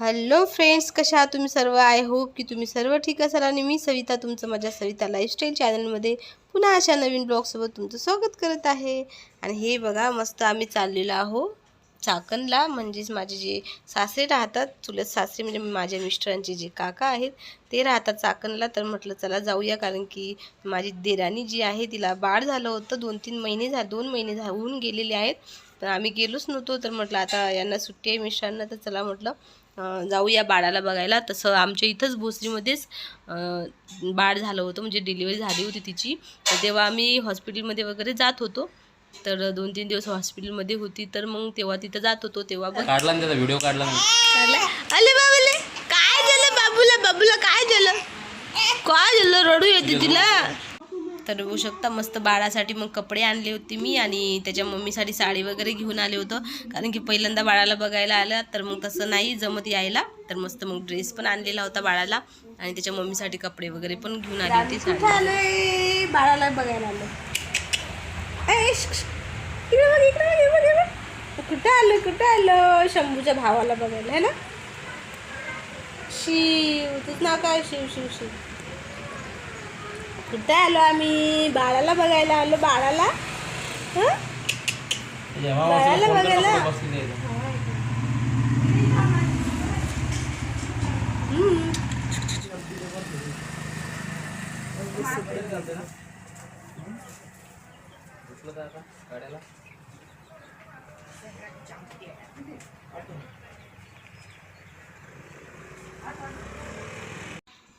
Hello friends कशा तुम्ही सर्व? आय होप की तुम्ही सर्व ठीक असाल आणि मी सविता तुमचं माझ्या सविता लाईफस्टाईल चॅनलमध्ये पुन्हा अशा नवीन ब्लॉगसोबत तुमचं स्वागत करत आहे. आणि हे बघा मस्त आम्ही चाललेलो आहो चाकणला. म्हणजेच माझे जे सासरे राहतात चुलत सासरे म्हणजे माझ्या मिस्टरांचे जे काका आहेत ते राहतात चाकणला. तर म्हटलं चला जाऊया. कारण की माझी देराणी जी आहे तिला बाळ झालं होतं. दोन तीन महिने झा दोन महिने झा होऊन गेलेले आहेत. तर आम्ही गेलोच नव्हतो. तर म्हटलं आता यांना सुट्टी आहे मिस्टरांना. तर चला म्हटलं जाऊया बाळाला बघायला. तसं आमच्या इथंच भोसरीमध्येच बाळ झालं होतं. म्हणजे डिलिव्हरी झाली होती तिची. तेव्हा आम्ही हॉस्पिटलमध्ये वगैरे जात होतो. तर दोन तीन दिवस हॉस्पिटलमध्ये होती. तर मग तेव्हा तिथं जात होतो. तेव्हा काढला ना त्याचा व्हिडिओ काढला ना. अले बाबूले काय झालं बाबूला? बाबूला काय झालं? काय झालं? रडू येते तिला. तर बघू शकता. मस्त बाळासाठी मग कपडे आणले होते मी आणि त्याच्या मम्मीसाठी साडी वगैरे घेऊन आले होतं. कारण की पहिल्यांदा बाळाला बघायला आलं तर मग तसं नाही जमत यायला. तर मस्त मग ड्रेस पण आणलेला होता बाळाला आणि त्याच्या मम्मीसाठी कपडे वगैरे पण घेऊन आले होते साडी. बाळाला बघायला आलो. कुठं आलो कुठं आलो? शंभूच्या भावाला बघायला है ना? शिव तुझं नाव काय? शिव शिव शिव. कुठं आलो आम्ही? बाळाला बघायला आलो. बाळाला? बाळाला बघायला? हम्म.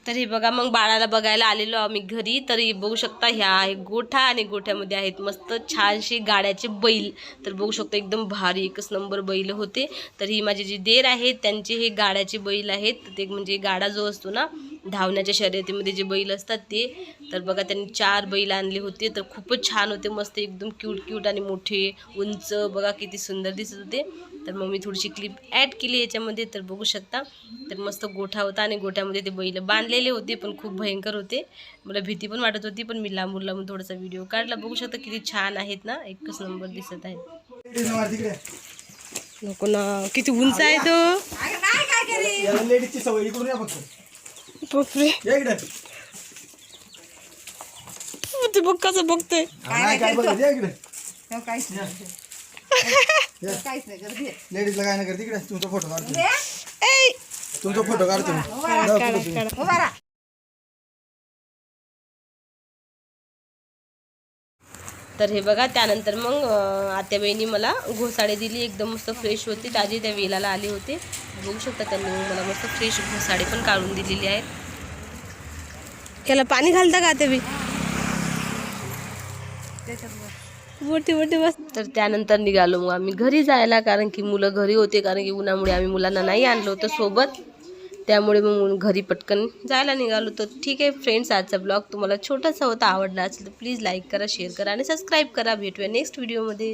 तर हे बघा मग बाळाला बघायला आलेलो आम्ही घरी. तर बघू शकता ह्या आहे गोठा आणि गोठ्यामध्ये आहेत मस्त छानशी गाड्याचे बैल. तर बघू शकता एकदम भारी एकच नंबर बैल होते. तर ही माझी जी देर आहेत त्यांचे हे गाड्याचे बैल आहेत. ते म्हणजे गाडा जो असतो ना धावण्याच्या शर्यतीमध्ये जे बैल असतात ते तर बघा त्यांनी चार बैल आणले होते तर खूपच छान होते मस्त एकदम क्यूट क्यूट आणि मोठे उंच बघा किती सुंदर दिसत होते. तर मग मी थोडीशी क्लिप ॲड केली याच्यामध्ये तर बघू शकता. तर मस्त गोठा होता आणि गोठ्यामध्ये ते बैल बांधलेले होते पण खूप भयंकर होते. मला भीती पण वाटत होती पण मी लांबून लांबून थोडासा व्हिडिओ काढला. बघू शकता किती छान आहेत ना एकच नंबर दिसत आहे नको ना किती उंच आहे तो लेडीजची सवय इकडून या फक्त. ते बघ कसं बघतोय. नाही काय बघ या इकडे. लेडीजला काय नाही करते इकडे तुमचा फोटो काढतो! तुमचा फोटो काढतो. तर हे बघा त्यानंतर मग आत्याबाईंनी मला घोसाळे दिली. एकदम मस्त फ्रेश होती. ताजी त्या वेलाला आले होते. बघू शकता त्यांनी मला मस्त फ्रेश घोसाळे पण काढून दिलेले आहेत. याला पाणी घालता का आत्याबाई? मोठी मोठी बस. तर त्यानंतर निघालो मग आम्ही घरी जायला कारण की मुलं घरी होते कारण की उन्हामुळे आम्ही मुलांना नाही आणलं होतं सोबत. त्यामुळे मग घरी पटकन जायला निघालो. तर ठीक आहे फ्रेंड्स आजचा ब्लॉग तुम्हाला छोटासा होता आवडला असेल तर प्लीज लाईक करा शेअर करा आणि सबस्क्राईब करा. भेटूया नेक्स्ट व्हिडिओमध्ये